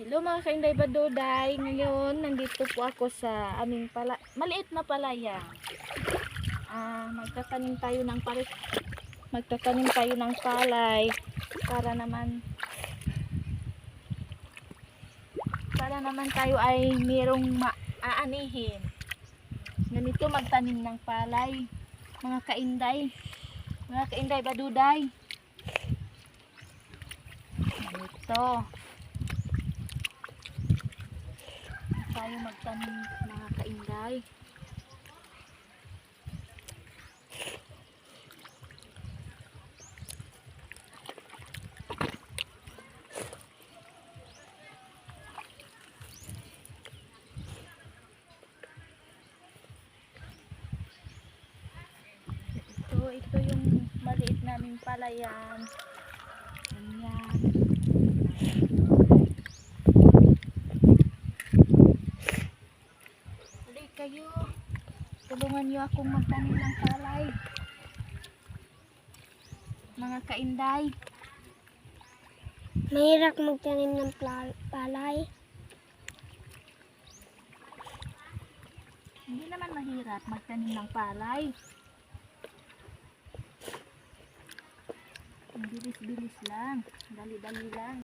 Hello mga kainday baduday. Ngayon, nandito po ako sa aming pala maliit na palaya. Ah, magtatanim tayo ng pala magtatanim tayo ng palay para naman para naman tayo ay merong maaanihin. Ganito magtanim ng palay. Mga kainday. Mga kainday baduday. Ganito. Tayo magtanim mga kainday. Ito, yung maliit naming palayan. Ganyan. Kayo. Tulungan niyo akong magtanim ng palay. Mga kainday. Mahirap magtanim ng palay. Hindi naman mahirap magtanim ng palay. Bilis-bilis lang. Dali-dali lang.